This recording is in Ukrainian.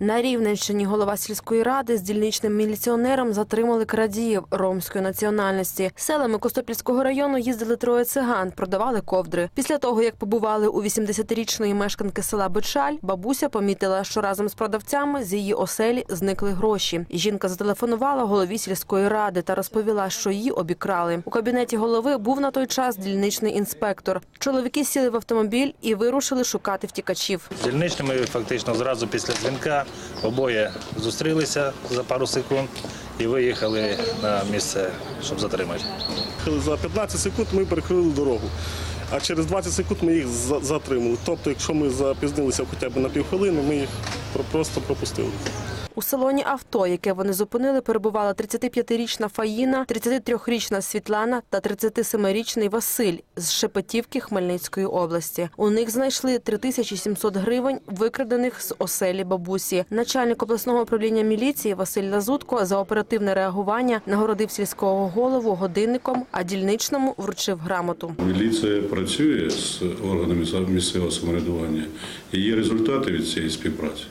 На Рівненщині голова сільської ради з дільничним міліціонером затримали крадіїв ромської національності. Селами Костопільського району їздили троє циган, продавали ковдри. Після того, як побували у 80-річної мешканки села Бичаль, бабуся помітила, що разом з продавцями з її оселі зникли гроші. Жінка зателефонувала голові сільської ради та розповіла, що її обікрали. У кабінеті голови був на той час дільничний інспектор. Чоловіки сіли в автомобіль і вирушили шукати втікачів. Дільничними фактично зразу після дзвінка обоє зустрілися за пару секунд і виїхали на місце, щоб затримати. За 15 секунд ми перекрили дорогу, а через 20 секунд ми їх затримали. Тобто, якщо ми запізнилися хоча б на півхвилини, ми їх просто пропустили. У салоні авто, яке вони зупинили, перебувала 35-річна Фаїна, 33-річна Світлана та 37-річний Василь з Шепетівки Хмельницької області. У них знайшли 3700 гривень, викрадених з оселі бабусі. Начальник обласного управління міліції Василь Лазутко за оперативне реагування нагородив сільського голову годинником, а дільничному вручив грамоту. Міліція працює з органами місцевого самоврядування і є результати від цієї співпраці.